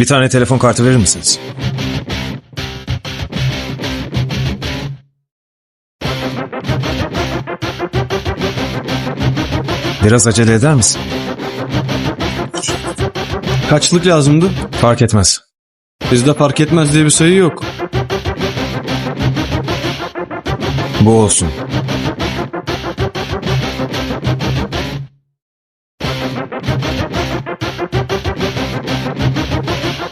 Bir tane telefon kartı verir misiniz? Biraz acele eder misin? Kaçlık lazımdı? Fark etmez. Bizde fark etmez diye bir sayı yok. Bu olsun.